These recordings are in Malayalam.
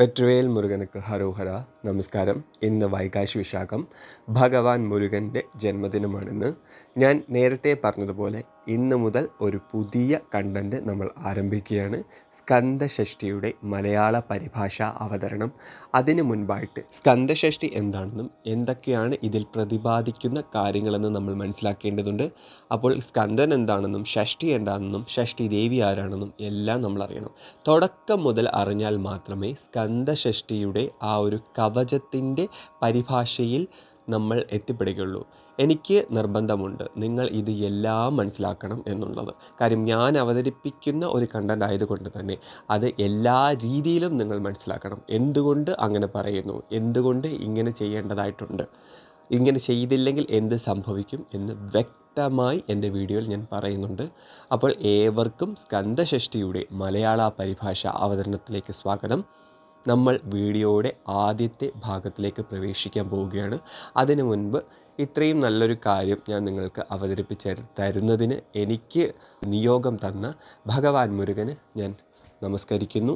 വെട്രുവേൽ മുരുകനക്ക് ഹരോഹര. നമസ്കാരം. ഇന്ന് വൈകാശ് വിശാഖം. ഭഗവാൻ മുരുകന്റെ ജന്മദിനമാണെന്ന്. ഞാൻ നേരത്തെ പറഞ്ഞതുപോലെ ഇന്ന് മുതൽ ഒരു പുതിയ കണ്ടന്റ് നമ്മൾ ആരംഭിക്കുകയാണ്. സ്കന്ദഷഷ്ടിയുടെ മലയാള പരിഭാഷ അവതരണം. അതിന് മുൻപായിട്ട് സ്കന്ദഷഷ്ടി എന്താണെന്നും എന്തൊക്കെയാണ് ഇതിൽ പ്രതിപാദിക്കുന്ന കാര്യങ്ങളെന്ന് നമ്മൾ മനസ്സിലാക്കേണ്ടതുണ്ട്. അപ്പോൾ സ്കന്ദൻ എന്താണെന്നും ഷഷ്ടി എന്താണെന്നും ഷഷ്ടി ദേവി ആരാണെന്നും എല്ലാം നമ്മൾ അറിയണം. തുടക്കം മുതൽ അറിഞ്ഞാൽ മാത്രമേ സ്കന്ദഷഷ്ടിയുടെ ആ ഒരു കവചത്തിന്റെ പരിഭാഷയിൽ നമ്മൾ എത്തിപ്പെടുകയുള്ളൂ. എനിക്ക് നിർബന്ധമുണ്ട്. നിങ്ങൾ ഇത് എല്ലാം മനസ്സിലാക്കണം എന്നുള്ളത്. കാര്യം ഞാൻ അവതരിപ്പിക്കുന്ന ഒരു കണ്ടന്റ് ആയതുകൊണ്ട് തന്നെ അത് എല്ലാ രീതിയിലും നിങ്ങൾ മനസ്സിലാക്കണം. എന്തുകൊണ്ട് അങ്ങനെ പറയുന്നു? എന്തുകൊണ്ട് ഇങ്ങനെ ചെയ്യേണ്ടതായിട്ടുണ്ട്? ഇങ്ങനെ ചെയ്തില്ലെങ്കിൽ എന്ത് സംഭവിക്കും എന്ന് വ്യക്തമായി എന്റെ വീഡിയോയിൽ ഞാൻ പറയുന്നുണ്ട്. അപ്പോൾ ഏവർക്കും സ്കന്ദഷഷ്ടിയുടെ മലയാള പരിഭാഷ അവതരണത്തിലേക്ക് സ്വാഗതം. നമ്മൾ വീഡിയോയുടെ ആദ്യത്തെ ഭാഗത്തിലേക്ക് പ്രവേശിക്കാൻ പോവുകയാണ്. അതിനു മുൻപ് ഇത്രയും നല്ലൊരു കാര്യം ഞാൻ നിങ്ങൾക്ക് അവതരിപ്പിച്ച് തരുന്നതിന് എനിക്ക് നിയോഗം തന്ന ഭഗവാൻ മുരുകന് ഞാൻ നമസ്കരിക്കുന്നു.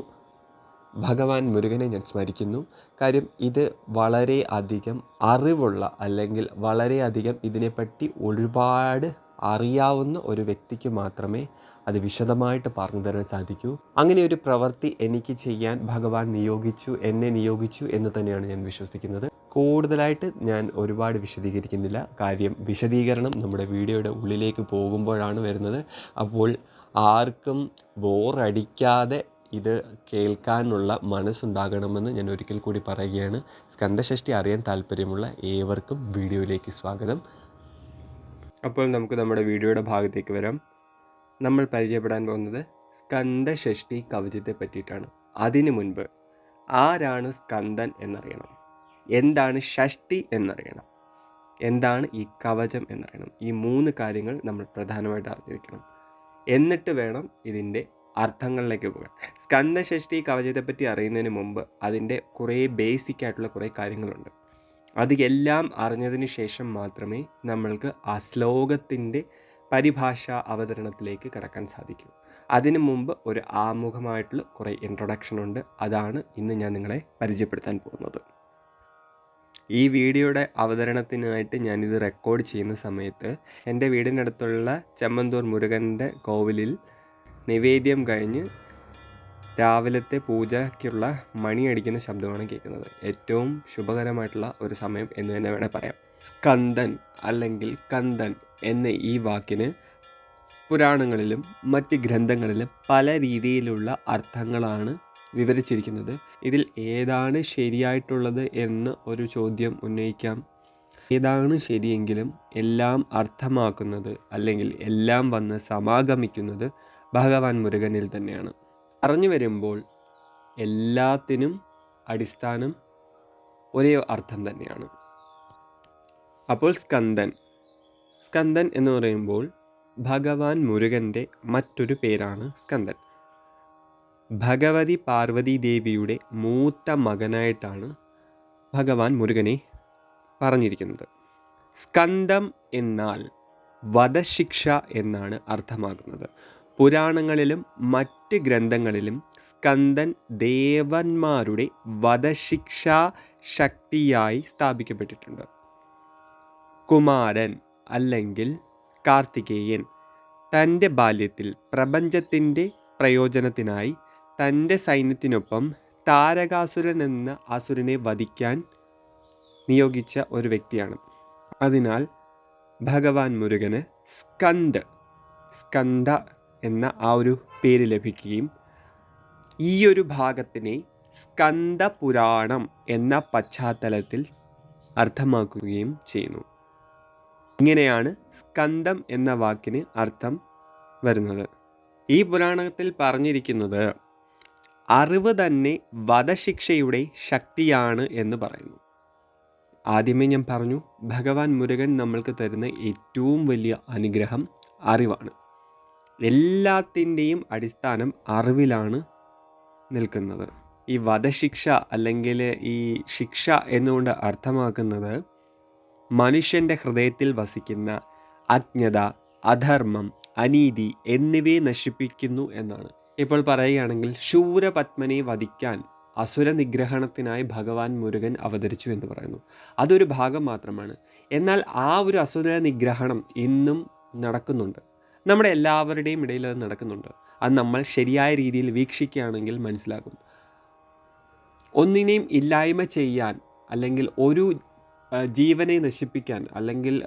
ഭഗവാൻ മുരുകനെ ഞാൻ സ്മരിക്കുന്നു. കാര്യം ഇത് വളരെ അധികം അറിവുള്ള അല്ലെങ്കിൽ വളരെയധികം ഇതിനെപ്പറ്റി ഒരുപാട് അറിയാവുന്ന ഒരു വ്യക്തിക്ക് മാത്രമേ അത് വിശദമായിട്ട് പറഞ്ഞു തരാൻ സാധിക്കൂ. അങ്ങനെ ഒരു പ്രവൃത്തി എനിക്ക് ചെയ്യാൻ ഭഗവാൻ നിയോഗിച്ചു എന്നെ നിയോഗിച്ചു എന്ന് തന്നെയാണ് ഞാൻ വിശ്വസിക്കുന്നത്. കൂടുതലായിട്ട് ഞാൻ ഒരുപാട് വിശദീകരിക്കുന്നില്ല. കാര്യം വിശദീകരണം നമ്മുടെ വീഡിയോയുടെ ഉള്ളിലേക്ക് പോകുമ്പോഴാണ് വരുന്നത്. അപ്പോൾ ആർക്കും ബോറടിക്കാതെ ഇത് കേൾക്കാനുള്ള മനസ്സുണ്ടാകണമെന്ന് ഞാൻ ഒരിക്കൽ കൂടി പറയുകയാണ്. സ്കന്ദഷഷ്ടി അറിയാൻ താല്പര്യമുള്ള ഏവർക്കും വീഡിയോയിലേക്ക് സ്വാഗതം. അപ്പോൾ നമുക്ക് നമ്മുടെ വീഡിയോയുടെ ഭാഗത്തേക്ക് വരാം. നമ്മൾ പരിചയപ്പെടാൻ പോകുന്നത് സ്കന്ദഷഷ്ടി കവചത്തെ പറ്റിയിട്ടാണ്. അതിനു മുൻപ് ആരാണ് സ്കന്ദൻ എന്നറിയണം. എന്താണ് ഷഷ്ടി എന്നറിയണം. എന്താണ് ഈ കവചം എന്നറിയണം. ഈ മൂന്ന് കാര്യങ്ങൾ നമ്മൾ പ്രധാനമായിട്ട് അറിഞ്ഞിരിക്കണം. എന്നിട്ട് വേണം ഇതിന്റെ അർത്ഥങ്ങളിലേക്ക് പോകാൻ. സ്കന്ദഷഷ്ടി കവചത്തെപ്പറ്റി അറിയുന്നതിന് മുമ്പ് അതിന്റെ കുറേ ബേസിക് ആയിട്ടുള്ള കുറേ കാര്യങ്ങളുണ്ട്. അത് എല്ലാം അറിഞ്ഞതിന് ശേഷം മാത്രമേ നമ്മൾക്ക് ആ ശ്ലോകത്തിന്റെ പരിഭാഷ അവതരണത്തിലേക്ക് കടക്കാൻ സാധിക്കും. അതിനു മുമ്പ് ഒരു ആമുഖമായിട്ടുള്ള കുറേ ഇൻട്രൊഡക്ഷൻ ഉണ്ട്. അതാണ് ഇന്ന് ഞാൻ നിങ്ങളെ പരിചയപ്പെടുത്താൻ പോകുന്നത്. ഈ വീഡിയോയുടെ അവതരണത്തിനായിട്ട് ഞാനിത് റെക്കോർഡ് ചെയ്യുന്ന സമയത്ത് എന്റെ വീടിനടുത്തുള്ള ചെമ്മന്തൂർ മുരുകന്റെ കോവിലിൽ നിവേദ്യം കഴിഞ്ഞ് രാവിലത്തെ പൂജയ്ക്കുള്ള മണി അടിക്കുന്ന ശബ്ദമാണ് കേൾക്കുന്നത്. ഏറ്റവും ശുഭകരമായിട്ടുള്ള ഒരു സമയം എന്ന് തന്നെ വേണേൽ പറയാം. സ്കന്ദൻ അല്ലെങ്കിൽ കന്ദൻ എന്ന ഈ വാക്കിന് പുരാണങ്ങളിലും മറ്റ് ഗ്രന്ഥങ്ങളിലും പല രീതിയിലുള്ള അർത്ഥങ്ങളാണ് വിവരിച്ചിരിക്കുന്നത്. ഇതിൽ ഏതാണ് ശരിയായിട്ടുള്ളത് എന്ന് ഒരു ചോദ്യം ഉന്നയിക്കാം. ഏതാണ് ശരിയെങ്കിലും എല്ലാം അർത്ഥമാക്കുന്നത് അല്ലെങ്കിൽ എല്ലാം വന്ന് സമാഗമിക്കുന്നത് ഭഗവാൻ മുരുകനിൽ തന്നെയാണ്. പറഞ്ഞു വരുമ്പോൾ എല്ലാത്തിനും അടിസ്ഥാനം ഒരേ അർത്ഥം തന്നെയാണ്. അപ്പോൾ സ്കന്ദൻ സ്കന്ദൻ എന്ന് പറയുമ്പോൾ ഭഗവാൻ മുരുകന്റെ മറ്റൊരു പേരാണ് സ്കന്ദൻ. ഭഗവതി പാർവതി ദേവിയുടെ മൂത്ത മകനായിട്ടാണ് ഭഗവാൻ മുരുകനെ പറഞ്ഞിരിക്കുന്നത്. സ്കന്ദം എന്നാൽ വധശിക്ഷ എന്നാണ് അർത്ഥമാക്കുന്നത്. പുരാണങ്ങളിലും മറ്റ് ഗ്രന്ഥങ്ങളിലും സ്കന്ദൻ ദേവന്മാരുടെ വധശിക്ഷാ ശക്തിയായി സ്ഥാപിക്കപ്പെട്ടിട്ടുണ്ട്. കുമാരൻ അല്ലെങ്കിൽ കാർത്തികേയൻ തന്റെ ബാല്യത്തിൽ പ്രപഞ്ചത്തിന്റെ പ്രയോജനത്തിനായി തന്റെ സൈന്യത്തിനൊപ്പം താരകാസുരൻ എന്ന അസുരനെ വധിക്കാൻ നിയോഗിച്ച ഒരു വ്യക്തിയാണ്. അതിനാൽ ഭഗവാൻ മുരുകന് സ്കന്ദ് സ്കന്ദ എന്ന ആ ഒരു പേര് ലഭിക്കുകയും ഈ ഒരു ഭാഗത്തിനെ സ്കന്ദ പുരാണം എന്ന പശ്ചാത്തലത്തിൽ അർത്ഥമാക്കുകയും ചെയ്യുന്നു. ഇങ്ങനെയാണ് സ്കന്ദം എന്ന വാക്കിന് അർത്ഥം വരുന്നത്. ഈ പുരാണത്തിൽ പറഞ്ഞിരിക്കുന്നത് അറിവ് തന്നെ വധശിക്ഷയുടെ ശക്തിയാണ് എന്ന് പറയുന്നു. ആദ്യമേ ഞാൻ പറഞ്ഞു ഭഗവാൻ മുരുകൻ നമ്മൾക്ക് തരുന്ന ഏറ്റവും വലിയ അനുഗ്രഹം അറിവാണ്. എല്ലാത്തിന്റെയും അടിസ്ഥാനം അറിവിലാണ് നിൽക്കുന്നത്. ഈ വധശിക്ഷ അല്ലെങ്കിൽ ഈ ശിക്ഷ എന്നുകൊണ്ട് അർത്ഥമാക്കുന്നത് മനുഷ്യന്റെ ഹൃദയത്തിൽ വസിക്കുന്ന അജ്ഞത അധർമ്മം അനീതി എന്നിവയെ നശിപ്പിക്കുന്നു എന്നാണ്. ഇപ്പോൾ പറയുകയാണെങ്കിൽ ശൂരപത്മനെ വധിക്കാൻ അസുര നിഗ്രഹണത്തിനായി ഭഗവാൻ മുരുകൻ അവതരിച്ചു എന്ന് പറയുന്നു. അതൊരു ഭാഗം മാത്രമാണ്. എന്നാൽ ആ ഒരു അസുര നിഗ്രഹണം ഇന്നും നടക്കുന്നുണ്ട്. നമ്മുടെ എല്ലാവരുടെയും ഇടയിൽ അത് നടക്കുന്നുണ്ട്. അത് നമ്മൾ ശരിയായ രീതിയിൽ വീക്ഷിക്കുകയാണെങ്കിൽ മനസ്സിലാകും. ഒന്നിനെയും ഇല്ലായ്മ ചെയ്യാൻ അല്ലെങ്കിൽ ഒരു ജീവനെ നശിപ്പിക്കാൻ അല്ലെങ്കിൽ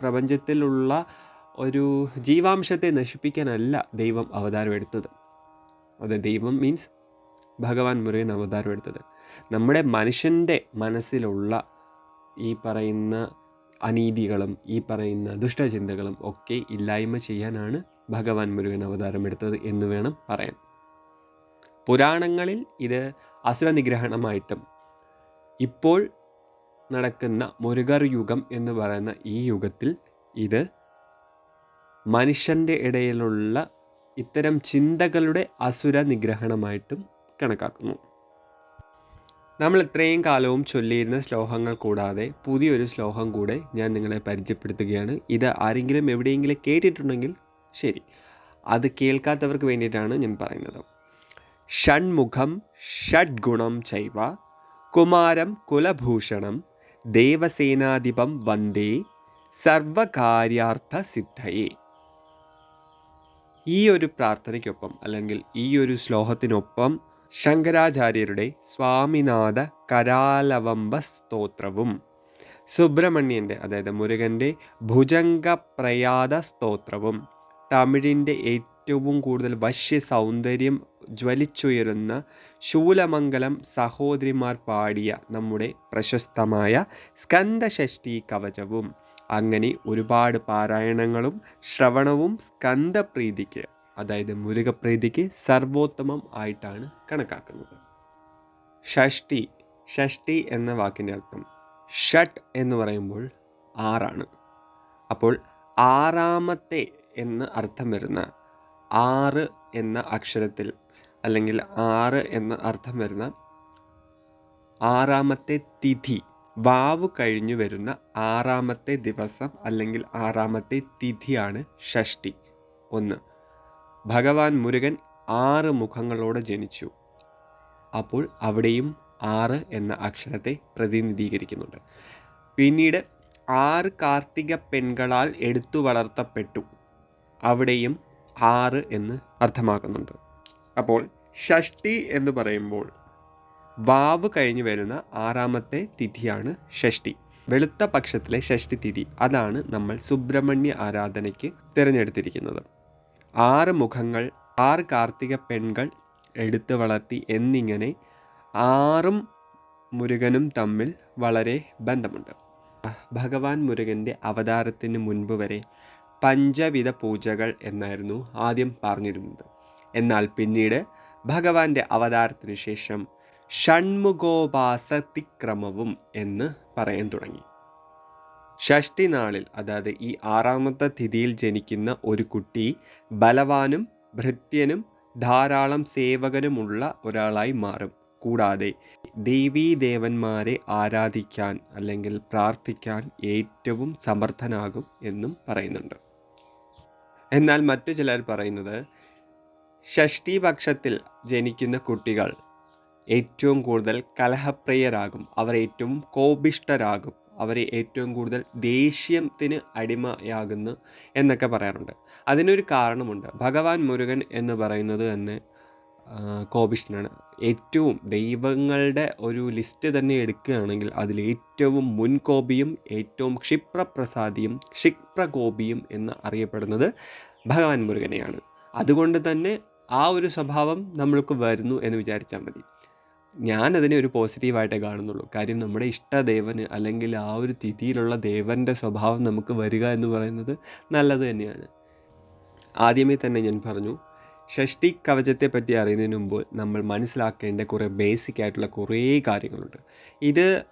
പ്രപഞ്ചത്തിലുള്ള ഒരു ജീവാംശത്തെ നശിപ്പിക്കാനല്ല ദൈവം അവതാരം എടുത്തത്. അത് ദൈവം മീൻസ് ഭഗവാൻ മുരുകൻ അവതാരം എടുത്തത്. നമ്മുടെ മനുഷ്യന്റെ മനസ്സിലുള്ള ഈ പറയുന്ന അനീതികളും ഈ പറയുന്ന ദുഷ്ടചിന്തകളും ഒക്കെ ഇല്ലായ്മ ചെയ്യാനാണ് ഭഗവാൻ മുരുകൻ അവതാരം എടുത്തത് എന്ന് വേണം പറയാൻ. പുരാണങ്ങളിൽ ഇത് അസുരനിഗ്രഹണമായിട്ടും ഇപ്പോൾ നടക്കുന്ന മുരുകർ യുഗം എന്ന് പറയുന്ന ഈ യുഗത്തിൽ ഇത് മനുഷ്യന്റെ ഇടയിലുള്ള ഇത്തരം ചിന്തകളുടെ അസുര നിഗ്രഹണമായിട്ടും കണക്കാക്കുന്നു. നമ്മൾ ഇത്രയും കാലവും ചൊല്ലിയിരുന്ന ശ്ലോകങ്ങൾ കൂടാതെ പുതിയൊരു ശ്ലോകം കൂടെ ഞാൻ നിങ്ങളെ പരിചയപ്പെടുത്തുകയാണ്. ഇത് ആരെങ്കിലും എവിടെയെങ്കിലും കേട്ടിട്ടുണ്ടെങ്കിൽ ശരി അത് കേൾക്കാത്തവർക്ക് വേണ്ടിയിട്ടാണ് ഞാൻ പറയുന്നത്. ഷൺമുഖം ഷഡ്ഗുണം ചൈവ കുമാരം കുലഭൂഷണം ദേവസേനാധിപം വന്ദേ സർവകാര്യാർത്ഥ സിദ്ധയെ ഈ ഒരു പ്രാർത്ഥനയ്ക്കൊപ്പം അല്ലെങ്കിൽ ഈ ഒരു ശ്ലോകത്തിനൊപ്പം ശങ്കരാചാര്യരുടെ സ്വാമിനാഥ കരാലവംബ സ്തോത്രവും സുബ്രഹ്മണ്യന്റെ അതായത് മുരുകന്റെ ഭുജംഗപ്രയാത സ്തോത്രവും തമിഴിന്റെ ഏറ്റവും കൂടുതൽ വശ്യ സൗന്ദര്യം ജ്വലിച്ചുയരുന്ന ശൂലമംഗലം സഹോദരിമാർ പാടിയ നമ്മുടെ പ്രശസ്തമായ സ്കന്ദഷഷ്ടി കവചവും. അങ്ങനെ ഒരുപാട് പാരായണങ്ങളും ശ്രവണവും സ്കന്ദപ്രീതിക്ക് അതായത് മുരുകപ്രീതിക്ക് സർവോത്തമം ആയിട്ടാണ് കണക്കാക്കുന്നത്. ഷഷ്ടി ഷഷ്ടി എന്ന വാക്കിന്റെ അർത്ഥം ഷട്ട് എന്ന് പറയുമ്പോൾ ആറാണ്. അപ്പോൾ ആറാമത്തെ എന്ന് അർത്ഥം വരുന്ന ആറ് എന്ന അക്ഷരത്തിൽ അല്ലെങ്കിൽ ആറ് എന്ന അർത്ഥം വരുന്ന ആറാമത്തെ തിഥി വാവ് കഴിഞ്ഞു വരുന്ന ആറാമത്തെ ദിവസം അല്ലെങ്കിൽ ആറാമത്തെ തിഥിയാണ് ഷഷ്ടി. ഒന്ന് ഭഗവാൻ മുരുകൻ ആറ് മുഖങ്ങളോടെ ജനിച്ചു. അപ്പോൾ അവിടെയും ആറ് എന്ന അക്ഷരത്തെ പ്രതിനിധീകരിക്കുന്നുണ്ട്. പിന്നീട് ആറ് കാർത്തിക പെൺകളാൽ എടുത്തു വളർത്തപ്പെട്ടു. അവിടെയും ആറ് എന്ന് അർത്ഥമാക്കുന്നുണ്ട്. അപ്പോൾ ഷഷ്ടി എന്ന് പറയുമ്പോൾ വാവ് കഴിഞ്ഞ് വരുന്ന ആറാമത്തെ തിഥിയാണ് ഷഷ്ടി. വെളുത്ത പക്ഷത്തിലെ ഷഷ്ടി തിഥി. അതാണ് നമ്മൾ സുബ്രഹ്മണ്യ ആരാധനയ്ക്ക് തിരഞ്ഞെടുത്തിരിക്കുന്നത്. ആറ് മുഖങ്ങൾ ആറ് കാർത്തിക പെൺകൾ എടുത്തു വളർത്തി എന്നിങ്ങനെ ആറും മുരുകനും തമ്മിൽ വളരെ ബന്ധമുണ്ട്. ഭഗവാൻ മുരുകന്റെ അവതാരത്തിന് മുൻപ് വരെ പഞ്ചവിധ പൂജകൾ എന്നായിരുന്നു ആദ്യം പറഞ്ഞിരുന്നത്. എന്നാൽ പിന്നീട് ഭഗവാന്റെ അവതാരത്തിന് ശേഷം ഷൺമുഖോപാസതിക്രമവും എന്ന് പറയാൻ തുടങ്ങി. ഷഷ്ടി നാളിൽ അതായത് ഈ ആറാമത്തെ തിഥിയിൽ ജനിക്കുന്ന ഒരു കുട്ടി ബലവാനും ഭൃത്യനും ധാരാളം സേവകനുമുള്ള ഒരാളായി മാറും. കൂടാതെ ദേവീ ദേവന്മാരെ ആരാധിക്കാൻ അല്ലെങ്കിൽ പ്രാർത്ഥിക്കാൻ ഏറ്റവും സമർത്ഥനാകും എന്നും പറയുന്നുണ്ട്. എന്നാൽ മറ്റു ചിലർ പറയുന്നത് ഷഷ്ടിപക്ഷത്തിൽ ജനിക്കുന്ന കുട്ടികൾ ഏറ്റവും കൂടുതൽ കലഹപ്രിയരാകും. അവർ ഏറ്റവും കോപിഷ്ടരാകും അവർ ഏറ്റവും കൂടുതൽ ദേഷ്യത്തിന് അടിമയാകുന്നു എന്നൊക്കെ പറയാറുണ്ട്. അതിനൊരു കാരണമുണ്ട്. ഭഗവാൻ മുരുകൻ എന്ന് പറയുന്നത് തന്നെ കോപിഷ്ഠനാണ്. ഏറ്റവും ദൈവങ്ങളുടെ ഒരു ലിസ്റ്റ് തന്നെ എടുക്കുകയാണെങ്കിൽ അതിൽ ഏറ്റവും മുൻകോപിയും ഏറ്റവും ക്ഷിപ്രപ്രസാദിയും ക്ഷിപ്രകോപിയും എന്ന് അറിയപ്പെടുന്നത് ഭഗവാൻ മുരുകനെയാണ്. അതുകൊണ്ട് തന്നെ ആ ഒരു സ്വഭാവം നമ്മൾക്ക് വരുന്നു എന്ന് വിചാരിച്ചാൽ മതി. ഞാൻ അതിനെ ഒരു പോസിറ്റീവായിട്ടേ കാണുന്നുള്ളൂ. കാര്യം നമ്മുടെ ഇഷ്ടദേവന് അല്ലെങ്കിൽ ആ ഒരു തിഥിയിലുള്ള ദേവന്റെ സ്വഭാവം നമുക്ക് വരിക എന്ന് പറയുന്നത് നല്ലത് തന്നെയാണ്. ആദ്യമേ തന്നെ ഞാൻ പറഞ്ഞു ഷഷ്ടി കവചത്തെ പറ്റി അറിയുന്നതിന് മുമ്പ് നമ്മൾ മനസ്സിലാക്കേണ്ട കുറേ ബേസിക് ആയിട്ടുള്ള കുറേ കാര്യങ്ങളുണ്ട്. ഇത്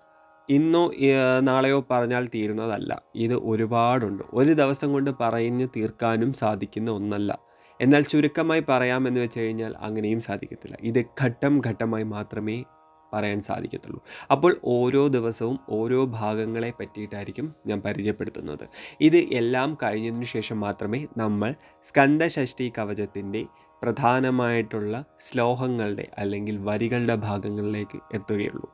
ഇന്നോ നാളെയോ പറഞ്ഞാൽ തീരുന്നതല്ല. ഇത് ഒരുപാടുണ്ട്. ഒരു ദിവസം കൊണ്ട് പറഞ്ഞ് തീർക്കാനും സാധിക്കുന്ന ഒന്നല്ല. എന്നാൽ ചുരുക്കമായി പറയാമെന്ന് വെച്ച് കഴിഞ്ഞാൽ അങ്ങനെയും സാധിക്കത്തില്ല. ഇത് ഘട്ടം ഘട്ടമായി മാത്രമേ പറയാൻ സാധിക്കത്തുള്ളൂ. അപ്പോൾ ഓരോ ദിവസവും ഓരോ ഭാഗങ്ങളെ പറ്റിയിട്ടായിരിക്കും ഞാൻ പരിചയപ്പെടുത്തുന്നത്. ഇത് എല്ലാം കഴിഞ്ഞതിന് ശേഷം മാത്രമേ നമ്മൾ സ്കന്ദഷഷ്ടി കവചത്തിന്റെ പ്രധാനമായിട്ടുള്ള ശ്ലോകങ്ങളുടെ അല്ലെങ്കിൽ വരികളുടെ ഭാഗങ്ങളിലേക്ക് എത്തുകയുള്ളൂ.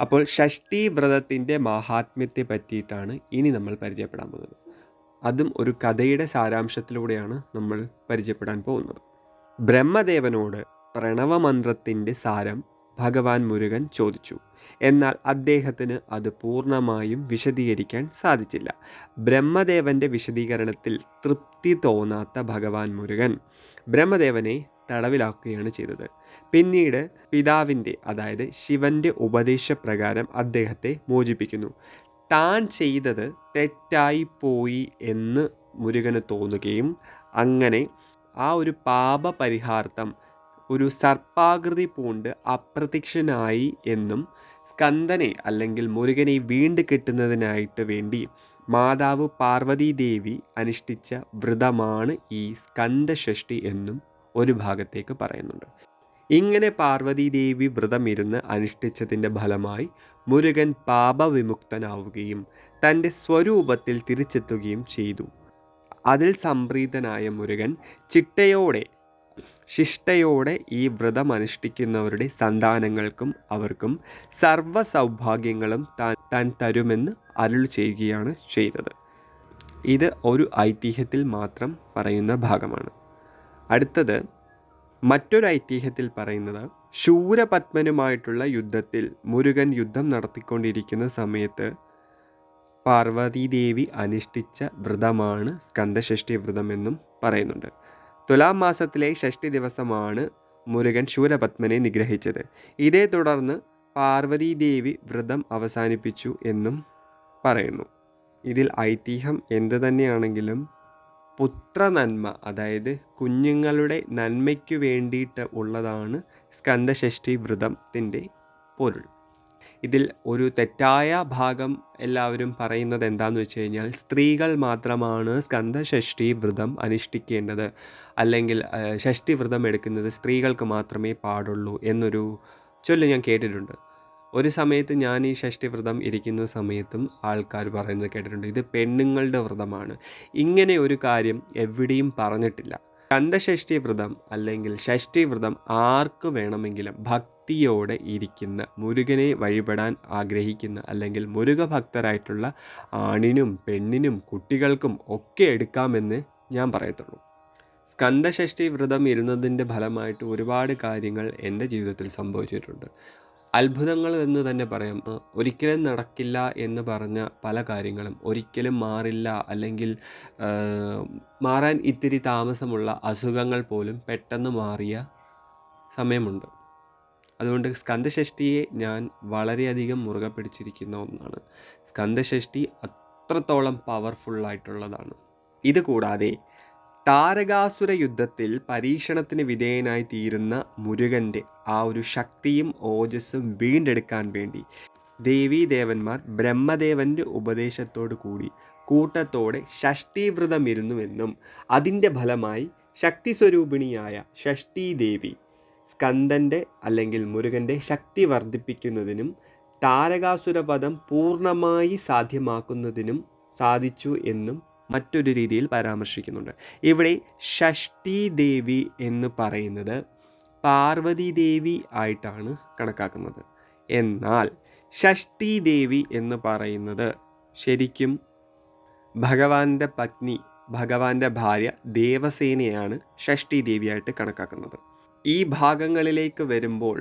അപ്പോൾ ഷഷ്ടി വ്രതത്തിന്റെ മഹാത്മ്യത്തെ പറ്റിയിട്ടാണ് ഇനി നമ്മൾ പരിചയപ്പെടാൻ പോകുന്നത്. അതും ഒരു കഥയുടെ സാരാംശത്തിലൂടെയാണ് നമ്മൾ പരിചയപ്പെടാൻ പോകുന്നത്. ബ്രഹ്മദേവനോട് പ്രണവമന്ത്രത്തിന്റെ സാരം ഭഗവാൻ മുരുകൻ ചോദിച്ചു. എന്നാൽ അദ്ദേഹത്തിന് അത് പൂർണമായും വിശദീകരിക്കാൻ സാധിച്ചില്ല. ബ്രഹ്മദേവന്റെ വിശദീകരണത്തിൽ തൃപ്തി തോന്നാത്ത ഭഗവാൻ മുരുകൻ ബ്രഹ്മദേവനെ തടവിലാക്കുകയാണ് ചെയ്തത്. പിന്നീട് പിതാവിന്റെ അതായത് ശിവന്റെ ഉപദേശപ്രകാരം അദ്ദേഹത്തെ മോചിപ്പിക്കുന്നു. താൻ ചെയ്തത് തെറ്റായി പോയി എന്ന് മുരുകന് തോന്നുകയും അങ്ങനെ ആ ഒരു പാപ പരിഹാർത്ഥം ഒരു സർപ്പാകൃതി പൂണ്ട് അപ്രത്യക്ഷനായി എന്നും സ്കന്ദനെ അല്ലെങ്കിൽ മുരുകനെ വീണ്ടും കിട്ടുന്നതിനായിട്ട് വേണ്ടി മാതാവ് പാർവതീദേവി അനുഷ്ഠിച്ച വ്രതമാണ് ഈ സ്കന്ദഷഷ്ടി എന്നും ഒരു ഭാഗത്തേക്ക് പറയുന്നുണ്ട്. ഇങ്ങനെ പാർവതീദേവി വ്രതമിരുന്ന് അനുഷ്ഠിച്ചതിന്റെ ഫലമായി മുരുകൻ പാപവിമുക്തനാവുകയും തന്റെ സ്വരൂപത്തിൽ തിരിച്ചെത്തുകയും ചെയ്തു. അതിൽ സംപ്രീതനായ മുരുകൻ ചിട്ടയോടെ ശിഷ്ടയോടെ ഈ വ്രതം അനുഷ്ഠിക്കുന്നവരുടെ സന്താനങ്ങൾക്കും അവർക്കും സർവ സൗഭാഗ്യങ്ങളും താൻ താൻ തരുമെന്ന് അരുൾ ചെയ്യുകയാണ് ചെയ്തത്. ഇത് ഒരു ഐതിഹ്യത്തിൽ മാത്രം പറയുന്ന ഭാഗമാണ്. അടുത്തത് മറ്റൊരു ഐതിഹ്യത്തിൽ പറയുന്നത് ശൂരപത്മനുമായിട്ടുള്ള യുദ്ധത്തിൽ മുരുകൻ യുദ്ധം നടത്തിക്കൊണ്ടിരിക്കുന്ന സമയത്ത് പാർവതീദേവി അനുഷ്ഠിച്ച വ്രതമാണ് സ്കന്ദഷഷ്ടി വ്രതമെന്നും പറയുന്നുണ്ട്. തുലാം മാസത്തിലെ ഷഷ്ടി ദിവസമാണ് മുരുകൻ ശൂലപത്മനെ നിഗ്രഹിച്ചത്. ഇതേ തുടർന്ന് പാർവതീദേവി വ്രതം അവസാനിപ്പിച്ചു എന്നും പറയുന്നു. ഇതിൽ ഐതിഹ്യം എന്ത് തന്നെയാണെങ്കിലും പുത്രനന്മ അതായത് കുഞ്ഞുങ്ങളുടെ നന്മയ്ക്കു വേണ്ടിയിട്ട് ഉള്ളതാണ് സ്കന്ദഷഷ്ടി വ്രതത്തിന്റെ പൊരുൾ. ഇതിൽ ഒരു തെറ്റായ ഭാഗം എല്ലാവരും പറയുന്നത് എന്താണെന്ന് വെച്ച് കഴിഞ്ഞാൽ സ്ത്രീകൾ മാത്രമാണ് സ്കന്ദഷഷ്ടി വ്രതം അനുഷ്ഠിക്കേണ്ടത്. അല്ലെങ്കിൽ ഷഷ്ടി വ്രതം എടുക്കുന്നത് സ്ത്രീകൾക്ക് മാത്രമേ പാടുള്ളൂ എന്നൊരു ചൊല്ല് ഞാൻ കേട്ടിട്ടുണ്ട്. ഒരു സമയത്ത് ഞാൻ ഈ ഷഷ്ടി വ്രതം ഇരിക്കുന്ന സമയത്തും ആൾക്കാർ പറയുന്നത് കേട്ടിട്ടുണ്ട്. ഇത് പെണ്ണുങ്ങളുടെ വ്രതമാണ്. ഇങ്ങനെ ഒരു കാര്യം എവിടെയും പറഞ്ഞിട്ടില്ല. കന്ദഷഷ്ടി വ്രതം അല്ലെങ്കിൽ ഷഷ്ടി വ്രതം ആർക്ക് വേണമെങ്കിലും ഭക്തിയോടെ ഇരിക്കുന്ന മുരുകനെ വഴിപെടാൻ ആഗ്രഹിക്കുന്ന അല്ലെങ്കിൽ മുരുക ഭക്തരായിട്ടുള്ള ആണിനും പെണ്ണിനും കുട്ടികൾക്കും ഒക്കെ എടുക്കാമെന്ന് ഞാൻ പറയത്തുള്ളൂ. സ്കന്ദഷഷ്ടി വ്രതം ഇരുന്നതിന്റെ ഫലമായിട്ട് ഒരുപാട് കാര്യങ്ങൾ എന്റെ ജീവിതത്തിൽ സംഭവിച്ചിട്ടുണ്ട്. അത്ഭുതങ്ങൾ എന്ന് തന്നെ പറയാം. ഒരിക്കലും നടക്കില്ല എന്ന് പറഞ്ഞ പല കാര്യങ്ങളും ഒരിക്കലും മാറില്ല അല്ലെങ്കിൽ മാറാൻ ഇത്തിരി താമസമുള്ള അസുഖങ്ങൾ പോലും പെട്ടെന്ന് മാറിയ സമയമുണ്ട്. അതുകൊണ്ട് സ്കന്ദഷഷ്ടിയെ ഞാൻ വളരെയധികം മുറുകെ പിടിച്ചിരിക്കുന്ന ഒന്നാണ്. സ്കന്ദഷഷ്ടി അത്രത്തോളം പവർഫുള്ളായിട്ടുള്ളതാണ് ഇത് കൂടാതെ താരകാസുര യുദ്ധത്തിൽ പരീക്ഷണത്തിന് വിധേയനായി തീരുന്ന മുരുകന്റെ ആ ഒരു ശക്തിയും ഓജസ്സും വീണ്ടെടുക്കാൻ വേണ്ടി ദേവീദേവന്മാർ ബ്രഹ്മദേവന്റെ ഉപദേശത്തോടു കൂടി കൂട്ടത്തോടെ ഷഷ്ടിവ്രതമിരുന്നുവെന്നും അതിന്റെ ഫലമായി ശക്തി സ്വരൂപിണിയായ ഷഷ്ടി ദേവി സ്കന്ദന്റെ അല്ലെങ്കിൽ മുരുകന്റെ ശക്തി വർദ്ധിപ്പിക്കുന്നതിനും താരകാസുരപദം പൂർണമായി സാധ്യമാക്കുന്നതിനും സാധിച്ചു എന്നും മറ്റൊരു രീതിയിൽ പരാമർശിക്കുന്നുണ്ട്. ഇവിടെ ഷഷ്ടി ദേവി എന്ന് പറയുന്നത് പാർവതി ദേവി ആയിട്ടാണ് കണക്കാക്കുന്നത്. എന്നാൽ ഷഷ്ടി ദേവി എന്ന് പറയുന്നത് ശരിക്കും ഭഗവാന്റെ പത്നി ഭഗവാന്റെ ഭാര്യ ദേവസേനയാണ് ഷഷ്ടി ദേവിയായിട്ട് കണക്കാക്കുന്നത്. ഈ ഭാഗങ്ങളിലേക്ക് വരുമ്പോൾ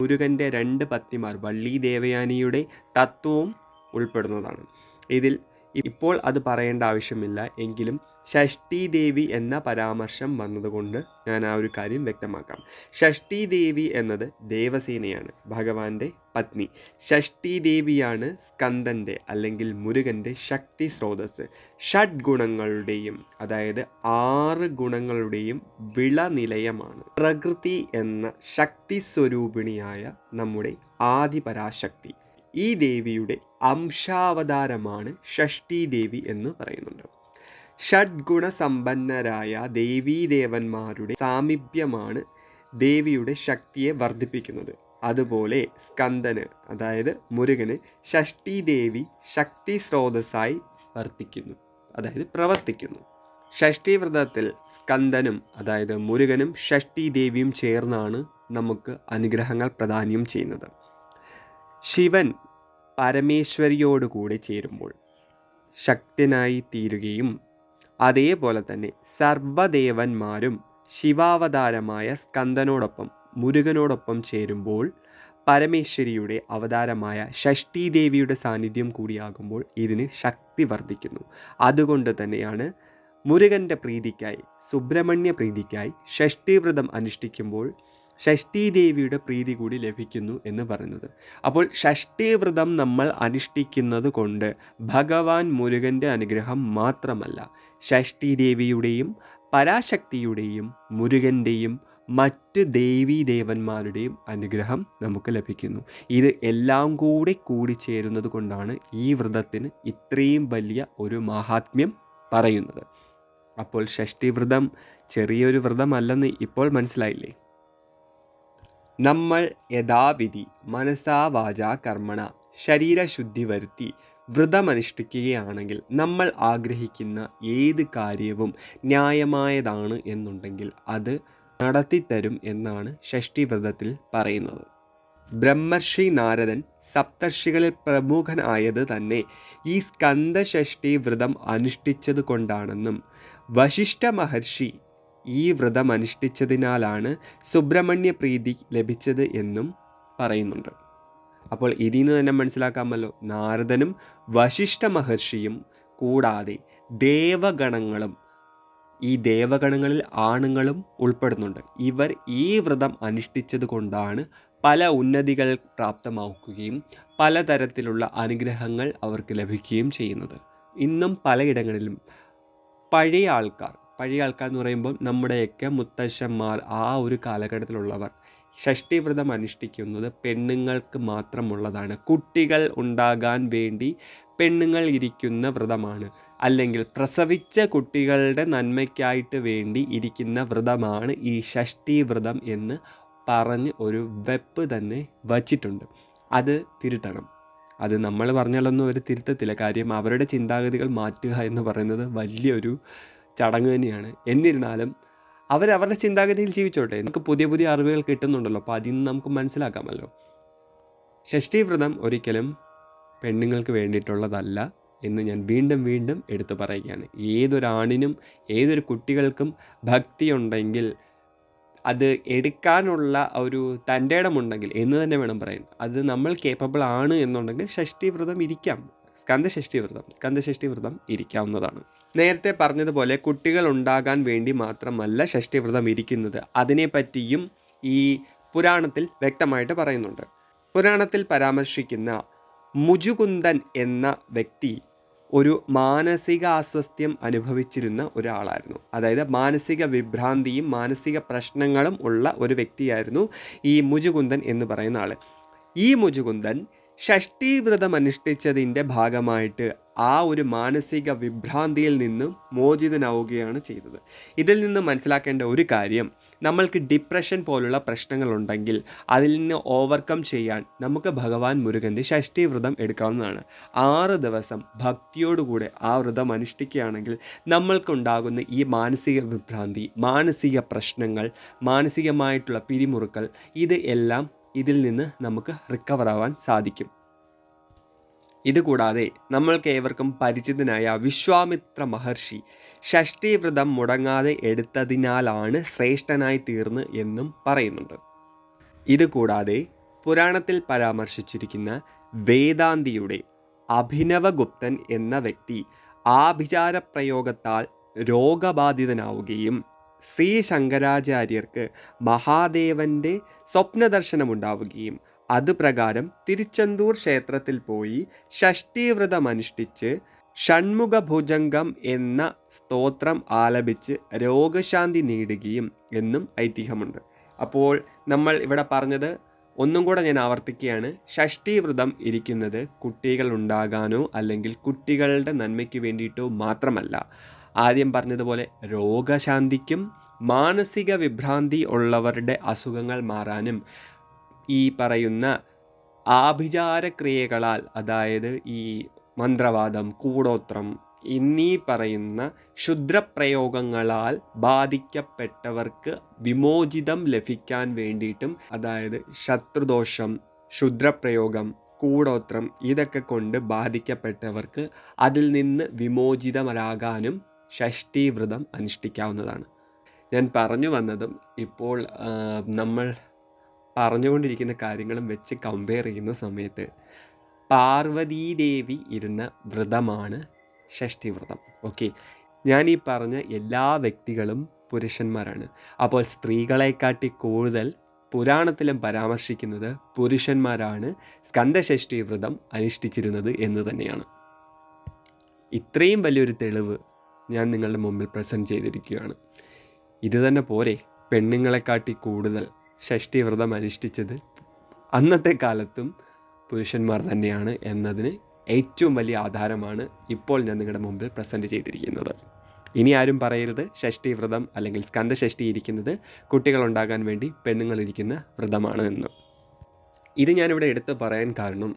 മുരുകന്റെ രണ്ട് പത്തിമാർ വള്ളി ദേവയാനിയുടെ തത്വവും ഉൾപ്പെടുന്നതാണ്. ഇതിൽ ഇപ്പോൾ അത് പറയേണ്ട ആവശ്യമില്ല. എങ്കിലും ഷഷ്ടി ദേവി എന്ന പരാമർശം വന്നതുകൊണ്ട് ഞാൻ ആ ഒരു കാര്യം വ്യക്തമാക്കാം. ഷഷ്ടി ദേവി എന്നത് ദേവസേനയാണ് ഭഗവാന്റെ പത്നി. ഷഷ്ടി ദേവിയാണ് സ്കന്ദന്റെ അല്ലെങ്കിൽ മുരുകന്റെ ശക്തി സ്രോതസ് ഷഡ് ഗുണങ്ങളുടെയും അതായത് ആറ് ഗുണങ്ങളുടെയും വിളനിലയമാണ്. പ്രകൃതി എന്ന ശക്തി സ്വരൂപിണിയായ നമ്മുടെ ആദിപരാശക്തി. ഈ ദേവിയുടെ അംശാവതാരമാണ് ഷഷ്ടി ദേവി എന്ന് പറയുന്നുണ്ട്. ഷഡ്ഗുണസമ്പന്നരായ ദേവീദേവന്മാരുടെ സാമീപ്യമാണ് ദേവിയുടെ ശക്തിയെ വർദ്ധിപ്പിക്കുന്നത്. അതുപോലെ സ്കന്ദന് അതായത് മുരുകന് ഷഷ്ടി ദേവി ശക്തി സ്രോതസ്സായി വർത്തിക്കുന്നു അതായത് പ്രവർത്തിക്കുന്നു. ഷഷ്ടി വ്രതത്തിൽ സ്കന്ദനും അതായത് മുരുകനും ഷഷ്ടി ദേവിയും ചേർന്നാണ് നമുക്ക് അനുഗ്രഹങ്ങൾ പ്രദാനം ചെയ്യുന്നത്. ശിവൻ പരമേശ്വരിയോട് കൂടി ചേരുമ്പോൾ ശക്തനായി തീരുകയും അതേപോലെ തന്നെ സർവദേവന്മാരും ശിവാവതാരമായ സ്കന്ദനോടൊപ്പം മുരുകനോടൊപ്പം ചേരുമ്പോൾ പരമേശ്വരിയുടെ അവതാരമായ ഷഷ്ടി ദേവിയുടെ സാന്നിധ്യം കൂടിയാകുമ്പോൾ ഇതിന് ശക്തി വർദ്ധിക്കുന്നു. അതുകൊണ്ട് തന്നെയാണ് മുരുകന്റെ പ്രീതിക്കായി സുബ്രഹ്മണ്യ പ്രീതിക്കായി ഷഷ്ടിവ്രതം അനുഷ്ഠിക്കുമ്പോൾ ഷഷ്ടി ദേവിയുടെ പ്രീതി കൂടി ലഭിക്കുന്നു എന്ന് പറയുന്നത്. അപ്പോൾ ഷഷ്ടിവ്രതം നമ്മൾ അനുഷ്ഠിക്കുന്നത് കൊണ്ട് ഭഗവാൻ മുരുകന്റെ അനുഗ്രഹം മാത്രമല്ല ഷഷ്ടി ദേവിയുടെയും പരാശക്തിയുടെയും മുരുകന്റെയും മറ്റ് ദേവീ ദേവന്മാരുടെയും അനുഗ്രഹം നമുക്ക് ലഭിക്കുന്നു. ഇത് എല്ലാം കൂടി കൂടിച്ചേരുന്നത് കൊണ്ടാണ് ഈ വ്രതത്തിന് ഇത്രയും വലിയ ഒരു മഹാത്മ്യം പറയുന്നത്. അപ്പോൾ ഷഷ്ടി വ്രതം ചെറിയൊരു വ്രതമല്ലെന്ന് ഇപ്പോൾ മനസ്സിലായില്ലേ? നമ്മൾ യഥാവിധി മനസാ വാച കർമ്മണ ശരീരശുദ്ധി വരുത്തി വ്രതമനുഷ്ഠിക്കുകയാണെങ്കിൽ നമ്മൾ ആഗ്രഹിക്കുന്ന ഏത് കാര്യവും ന്യായമായതാണ് എന്നുണ്ടെങ്കിൽ അത് നടത്തിത്തരും എന്നാണ് ഷഷ്ടിവ്രതത്തിൽ പറയുന്നത്. ബ്രഹ്മർഷി നാരദൻ സപ്തർഷികളിൽ പ്രമുഖനായത് തന്നെ ഈ സ്കന്ദഷഷ്ടി വ്രതം അനുഷ്ഠിച്ചത് കൊണ്ടാണെന്നും വശിഷ്ഠ മഹർഷി ഈ വ്രതം അനുഷ്ഠിച്ചതിനാലാണ് സുബ്രഹ്മണ്യ പ്രീതി ലഭിച്ചത് എന്നും പറയുന്നുണ്ട്. അപ്പോൾ ഇതിൽ നിന്ന് തന്നെ മനസ്സിലാക്കാമല്ലോ നാരദനും വശിഷ്ഠ മഹർഷിയും കൂടാതെ ദേവഗണങ്ങളും ഈ ദേവഗണങ്ങളിൽ ആണുങ്ങളും ഉൾപ്പെടുന്നുണ്ട്. ഇവർ ഈ വ്രതം അനുഷ്ഠിച്ചത് കൊണ്ടാണ് പല ഉന്നതികൾ പ്രാപ്തമാക്കുകയും പലതരത്തിലുള്ള അനുഗ്രഹങ്ങൾ അവർക്ക് ലഭിക്കുകയും ചെയ്യുന്നത്. ഇന്നും പലയിടങ്ങളിലും പഴയ ആൾക്കാർ പഴയ ആൾക്കാർ എന്ന് പറയുമ്പോൾ നമ്മുടെയൊക്കെ മുത്തശ്ശന്മാർ ആ ഒരു കാലഘട്ടത്തിലുള്ളവർ. ഷഷ്ടിവ്രതം അനുഷ്ഠിക്കുന്നത് പെണ്ണുങ്ങൾക്ക് മാത്രമുള്ളതാണ്. കുട്ടികൾ ഉണ്ടാകാൻ വേണ്ടി പെണ്ണുങ്ങൾ ഇരിക്കുന്ന വ്രതമാണ്. അല്ലെങ്കിൽ പ്രസവിച്ച കുട്ടികളുടെ നന്മയ്ക്കായിട്ട് വേണ്ടി ഇരിക്കുന്ന വ്രതമാണ് ഈ ഷഷ്ടി വ്രതം എന്ന് പറഞ്ഞ് ഒരു വെപ്പ് തന്നെ വച്ചിട്ടുണ്ട്. അത് തിരുത്തണം. അത് നമ്മൾ പറഞ്ഞാലൊന്നും അവർ തിരുത്തത്തില്ല. കാര്യം അവരുടെ ചിന്താഗതികൾ മാറ്റുക എന്ന് പറയുന്നത് വലിയൊരു ചടങ്ങ് തന്നെയാണ്. എന്നിരുന്നാലും അവരവരുടെ ചിന്താഗതിയിൽ ജീവിച്ചോട്ടെ. നമുക്ക് പുതിയ പുതിയ അറിവുകൾ കിട്ടുന്നുണ്ടല്ലോ. അപ്പോൾ അതിൽ നിന്ന് നമുക്ക് മനസ്സിലാക്കാമല്ലോ. ഷഷ്ടി വ്രതം ഒരിക്കലും പെണ്ണുങ്ങൾക്ക് വേണ്ടിയിട്ടുള്ളതല്ല എന്ന് ഞാൻ വീണ്ടും വീണ്ടും എടുത്തു പറയുകയാണ്. ഏതൊരാണിനും ഏതൊരു കുട്ടികൾക്കും ഭക്തിയുണ്ടെങ്കിൽ അത് എടുക്കാനുള്ള ഒരു തന്റെ ഇടമുണ്ടെങ്കിൽ എന്ന് തന്നെ വേണം പറയാൻ. അത് നമ്മൾ കേപ്പബിൾ ആണ് എന്നുണ്ടെങ്കിൽ ഷഷ്ടി വ്രതം ഇരിക്കാം. സ്കന്ദഷഷ്ടി വ്രതം സ്കന്ധഷഷ്ടി വ്രതം ഇരിക്കാവുന്നതാണ്. നേരത്തെ പറഞ്ഞതുപോലെ കുട്ടികൾ ഉണ്ടാകാൻ വേണ്ടി മാത്രമല്ല ഷഷ്ടി വ്രതം ഇരിക്കുന്നത്. അതിനെപ്പറ്റിയും ഈ പുരാണത്തിൽ വ്യക്തമായിട്ട് പറയുന്നുണ്ട്. പുരാണത്തിൽ പരാമർശിക്കുന്ന മുജുകുന്ദൻ എന്ന വ്യക്തി ഒരു മാനസിക അസ്വസ്ഥ്യം അനുഭവിച്ചിരുന്ന ഒരാളായിരുന്നു. അതായത് മാനസിക വിഭ്രാന്തിയും മാനസിക പ്രശ്നങ്ങളും ഉള്ള ഒരു വ്യക്തിയായിരുന്നു ഈ മുജുകുന്ദൻ എന്ന് പറയുന്ന ആൾ ഈ മുജുകുന്ദൻ ഷഷ്ടി വ്രതം അനുഷ്ഠിച്ചതിന്റെ ഭാഗമായിട്ട് ആ ഒരു മാനസിക വിഭ്രാന്തിയിൽ നിന്നും മോചിതനാവുകയാണ് ചെയ്തത്. ഇതിൽ നിന്ന് മനസ്സിലാക്കേണ്ട ഒരു കാര്യം നമ്മൾക്ക് ഡിപ്രഷൻ പോലുള്ള പ്രശ്നങ്ങളുണ്ടെങ്കിൽ അതിൽ നിന്ന് ഓവർകം ചെയ്യാൻ നമുക്ക് ഭഗവാൻ മുരുകന്റെ ഷഷ്ടി വ്രതം എടുക്കാവുന്നതാണ്. ആറ് ദിവസം ഭക്തിയോടുകൂടെ ആ വ്രതം അനുഷ്ഠിക്കുകയാണെങ്കിൽ നമ്മൾക്കുണ്ടാകുന്ന ഈ മാനസിക വിഭ്രാന്തി മാനസിക പ്രശ്നങ്ങൾ മാനസികമായിട്ടുള്ള പിരിമുറുക്കൽ ഇത് എല്ലാം ഇതിൽ നിന്ന് നമുക്ക് റിക്കവർ ആവാൻ സാധിക്കും. ഇതുകൂടാതെ നമ്മൾക്ക് ഏവർക്കും പരിചിതനായ വിശ്വാമിത്ര മഹർഷി ഷഷ്ടി വ്രതം മുടങ്ങാതെ എടുത്തതിനാലാണ് ശ്രേഷ്ഠനായി തീർന്ന് എന്നും പറയുന്നുണ്ട്. ഇതുകൂടാതെ പുരാണത്തിൽ പരാമർശിച്ചിരിക്കുന്ന വേദാന്തിയുടെ അഭിനവഗുപ്തൻ എന്ന വ്യക്തി ആഭിചാര പ്രയോഗത്താൽ രോഗബാധിതനാവുകയും ശ്രീ ശങ്കരാചാര്യർക്ക് മഹാദേവന്റെ സ്വപ്നദർശനമുണ്ടാവുകയും അത് പ്രകാരം തിരുച്ചെന്തൂർ ക്ഷേത്രത്തിൽ പോയി ഷഷ്ടിവ്രതമനുഷ്ഠിച്ച് ഷൺമുഖഭുജംഗം എന്ന സ്തോത്രം ആലപിച്ച് രോഗശാന്തി നേടുകയും എന്നും ഐതിഹ്യമുണ്ട്. അപ്പോൾ നമ്മൾ ഇവിടെ പറഞ്ഞത് ഒന്നും കൂടെ ഞാൻ ആവർത്തിക്കുകയാണ്. ഷഷ്ടിവ്രതം ഇരിക്കുന്നത് കുട്ടികൾ ഉണ്ടാകാനോ അല്ലെങ്കിൽ കുട്ടികളുടെ നന്മയ്ക്ക് വേണ്ടിയിട്ടോ മാത്രമല്ല. ആദ്യം പറഞ്ഞതുപോലെ രോഗശാന്തിക്കും മാനസിക വിഭ്രാന്തി ഉള്ളവരുടെ അസുഖങ്ങൾ മാറാനും ഈ പറയുന്ന ആഭിചാരക്രിയകളാൽ അതായത് ഈ മന്ത്രവാദം കൂടോത്രം എന്നീ പറയുന്ന ക്ഷുദ്രപ്രയോഗങ്ങളാൽ ബാധിക്കപ്പെട്ടവർക്ക് വിമോചിതം ലഭിക്കാൻ വേണ്ടിയിട്ടും അതായത് ശത്രുദോഷം ക്ഷുദ്രപ്രയോഗം കൂടോത്രം ഇതൊക്കെ കൊണ്ട് ബാധിക്കപ്പെട്ടവർക്ക് അതിൽ നിന്ന് വിമോചിതമരാകാനും ഷഷ്ഠീവ്രതം അനുഷ്ഠിക്കാവുന്നതാണ്. ഞാൻ പറഞ്ഞു വന്നതും ഇപ്പോൾ നമ്മൾ പറഞ്ഞുകൊണ്ടിരിക്കുന്ന കാര്യങ്ങളും വെച്ച് കമ്പയർ ചെയ്യുന്ന സമയത്ത് പാർവതീദേവി ഇരുന്ന വ്രതമാണ് ഷഷ്ടി വ്രതം ഓക്കെ ഞാൻ ഈ പറഞ്ഞ എല്ലാ വ്യക്തികളും പുരുഷന്മാരാണ്. അപ്പോൾ സ്ത്രീകളെക്കാട്ടി കൂടുതൽ പുരാണത്തിലും പരാമർശിക്കുന്നത് പുരുഷന്മാരാണ് സ്കന്ദഷഷ്ടി വ്രതം അനുഷ്ഠിച്ചിരുന്നത് എന്ന് തന്നെയാണ്. ഇത്രയും വലിയൊരു തെളിവ് ഞാൻ നിങ്ങളുടെ മുമ്പിൽ പ്രസന്റ് ചെയ്തിരിക്കുകയാണ്. ഇത് തന്നെ പോരെ പെണ്ണുങ്ങളെക്കാട്ടി കൂടുതൽ ഷഷ്ടിവ്രതം അനുഷ്ഠിച്ചത് അന്നത്തെ കാലത്തും പുരുഷന്മാർ തന്നെയാണ് എന്നതിന് ഏറ്റവും വലിയ ആധാരമാണ് ഇപ്പോൾ ഞാൻ നിങ്ങളുടെ മുമ്പിൽ പ്രസന്റ് ചെയ്തിരിക്കുന്നത്. ഇനി ആരും പറയരുത് ഷഷ്ടി വ്രതം അല്ലെങ്കിൽ സ്കന്ധഷഷ്ടി ഇരിക്കുന്നത് കുട്ടികളുണ്ടാകാൻ വേണ്ടി പെണ്ണുങ്ങളിരിക്കുന്ന വ്രതമാണ് എന്ന്. ഇത് ഞാനിവിടെ എടുത്ത് പറയാൻ കാരണം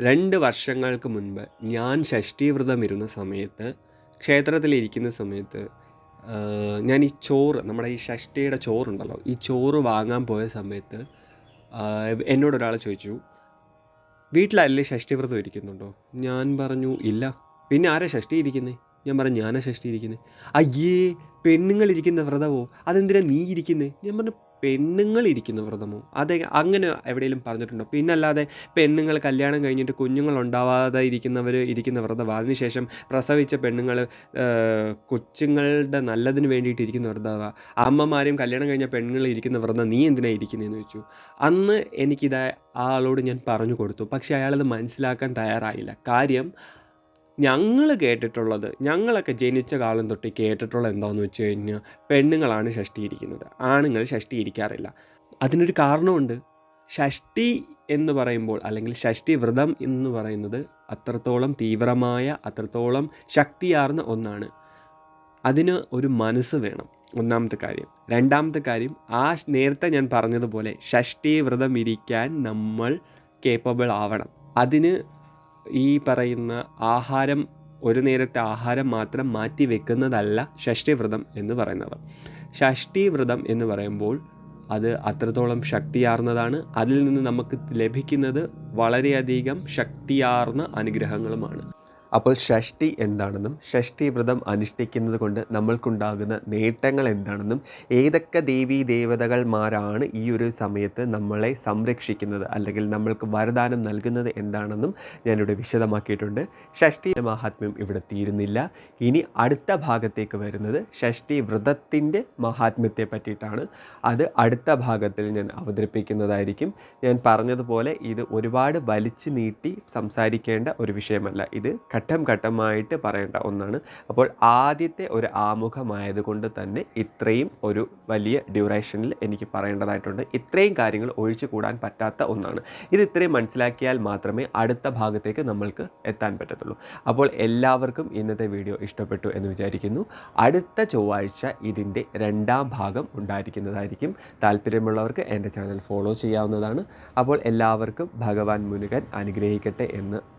രണ്ട് വർഷങ്ങൾക്ക് മുൻപ് ഞാൻ ഷഷ്ടി വ്രതം ഇരുന്ന സമയത്ത് ക്ഷേത്രത്തിലിരിക്കുന്ന സമയത്ത് ഞാൻ ഈ ചോറ് നമ്മുടെ ഈ ഷഷ്ടിയുടെ ചോറുണ്ടല്ലോ ഈ ചോറ് വാങ്ങാൻ പോയ സമയത്ത് എന്നോട് ഒരാൾ ചോദിച്ചു വീട്ടിലല്ലേ ഷഷ്ടി വ്രതം ഇരിക്കുന്നുണ്ടോ? ഞാൻ പറഞ്ഞു ഇല്ല. പിന്നെ ആരാ ഷഷ്ടി ഇരിക്കുന്നത് ഞാൻ പറഞ്ഞു ഞാനാ ഷഷ്ടി ഇരിക്കുന്നത് അയ്യേ പെണ്ണുങ്ങൾ ഇരിക്കുന്ന വ്രതമോ അതെന്തിനാ നീ ഇരിക്കുന്നത് ഞാൻ പറഞ്ഞു പെണ്ണുങ്ങൾ ഇരിക്കുന്ന വ്രതമോ? അതെ അങ്ങനെ എവിടെയെങ്കിലും പറഞ്ഞിട്ടുണ്ടോ? പിന്നെ അല്ലാതെ പെണ്ണുങ്ങൾ കല്യാണം കഴിഞ്ഞിട്ട് കുഞ്ഞുങ്ങൾ ഉണ്ടാവാതെ ഇരിക്കുന്നവർ ഇരിക്കുന്ന വ്രതം. അതിനുശേഷം പ്രസവിച്ച പെണ്ണുങ്ങൾ കൊച്ചുങ്ങളുടെ നല്ലതിന് വേണ്ടിയിട്ട് ഇരിക്കുന്ന വ്രതമാ അമ്മമാരും കല്യാണം കഴിഞ്ഞ പെണ്ണുങ്ങൾ ഇരിക്കുന്ന വ്രതം നീ എന്തിനാ ഇരിക്കുന്നതെന്ന് ചോദിച്ചു. അന്ന് എനിക്കിത് ആളോട് ഞാൻ പറഞ്ഞു കൊടുത്തു. പക്ഷേ അയാളത് മനസ്സിലാക്കാൻ തയ്യാറായില്ല. കാര്യം ഞങ്ങൾ കേട്ടിട്ടുള്ളത് ഞങ്ങളൊക്കെ ജനിച്ച കാലം തൊട്ട് കേട്ടിട്ടുള്ളത് എന്താണെന്ന് വെച്ച് കഴിഞ്ഞാൽ പെണ്ണുങ്ങളാണ് ഷഷ്ടിയിരിക്കുന്നത്. ആണുങ്ങൾ ഷഷ്ടിയിരിക്കാറില്ല. അതിനൊരു കാരണമുണ്ട്. ഷഷ്ടി എന്ന് പറയുമ്പോൾ അല്ലെങ്കിൽ ഷഷ്ടി വ്രതം എന്ന് പറയുന്നത് അത്രത്തോളം തീവ്രമായ അത്രത്തോളം ശക്തിയാർന്ന ഒന്നാണ്. അതിന് ഒരു മനസ്സ് വേണം. ഒന്നാമത്തെ കാര്യം. രണ്ടാമത്തെ കാര്യം ആ നേരത്തെ ഞാൻ പറഞ്ഞതുപോലെ ഷഷ്ടി വ്രതം ഇരിക്കാൻ നമ്മൾ കേപ്പബിൾ ആവണം. അതിന് ഈ പറയുന്ന ആഹാരം ഒരു നേരത്തെ ആഹാരം മാത്രം മാറ്റി വെക്കുന്നതല്ല ഷഷ്ടി വ്രതം എന്ന് പറയുന്നത്. ഷഷ്ടി വ്രതം എന്ന് പറയുമ്പോൾ അത് അത്രത്തോളം ശക്തിയാർന്നതാണ്. അതിൽ നിന്ന് നമുക്ക് ലഭിക്കുന്നത് വളരെയധികം ശക്തിയാർന്ന അനുഗ്രഹങ്ങളുമാണ്. അപ്പോൾ ഷഷ്ടി എന്താണെന്നും ഷഷ്ടി വ്രതം അനുഷ്ഠിക്കുന്നത് കൊണ്ട് നമ്മൾക്കുണ്ടാകുന്ന നേട്ടങ്ങൾ എന്താണെന്നും ഏതൊക്കെ ദേവീ ദേവതകൾമാരാണ് ഈ ഒരു സമയത്ത് നമ്മളെ സംരക്ഷിക്കുന്നത് അല്ലെങ്കിൽ നമ്മൾക്ക് വരദാനം നൽകുന്നത് എന്താണെന്നും ഞാനിവിടെ വിശദമാക്കിയിട്ടുണ്ട്. ഷഷ്ടി മഹാത്മ്യം ഇവിടെ തീരുന്നില്ല. ഇനി അടുത്ത ഭാഗത്തേക്ക് വരുന്നത് ഷഷ്ടി വ്രതത്തിന്റെ മഹാത്മ്യത്തെ പറ്റിയിട്ടാണ്. അത് അടുത്ത ഭാഗത്തിൽ ഞാൻ അവതരിപ്പിക്കുന്നതായിരിക്കും. ഞാൻ പറഞ്ഞതുപോലെ ഇത് ഒരുപാട് വലിച്ചു നീട്ടി സംസാരിക്കേണ്ട ഒരു വിഷയമല്ല. ഇത് ഘട്ടം ഘട്ടമായിട്ട് പറയേണ്ട ഒന്നാണ്. അപ്പോൾ ആദ്യത്തെ ഒരു ആമുഖമായതുകൊണ്ട് തന്നെ ഇത്രയും ഒരു വലിയ ഡ്യൂറേഷനിൽ എനിക്ക് പറയേണ്ടതായിട്ടുണ്ട്. ഇത്രയും കാര്യങ്ങൾ ഒഴിച്ചു കൂടാൻ പറ്റാത്ത ഒന്നാണ്. ഇത് ഇത്രയും മനസ്സിലാക്കിയാൽ മാത്രമേ അടുത്ത ഭാഗത്തേക്ക് നമ്മൾക്ക് എത്താൻ പറ്റത്തുള്ളൂ. അപ്പോൾ എല്ലാവർക്കും ഇന്നത്തെ വീഡിയോ ഇഷ്ടപ്പെട്ടു എന്ന് വിചാരിക്കുന്നു. അടുത്ത ചൊവ്വാഴ്ച ഇതിന്റെ രണ്ടാം ഭാഗം ഉണ്ടായിരിക്കുന്നതായിരിക്കും. താല്പര്യമുള്ളവർക്ക് എന്റെ ചാനൽ ഫോളോ ചെയ്യാവുന്നതാണ്. അപ്പോൾ എല്ലാവർക്കും ഭഗവാൻ മുരുകൻ അനുഗ്രഹിക്കട്ടെ എന്ന്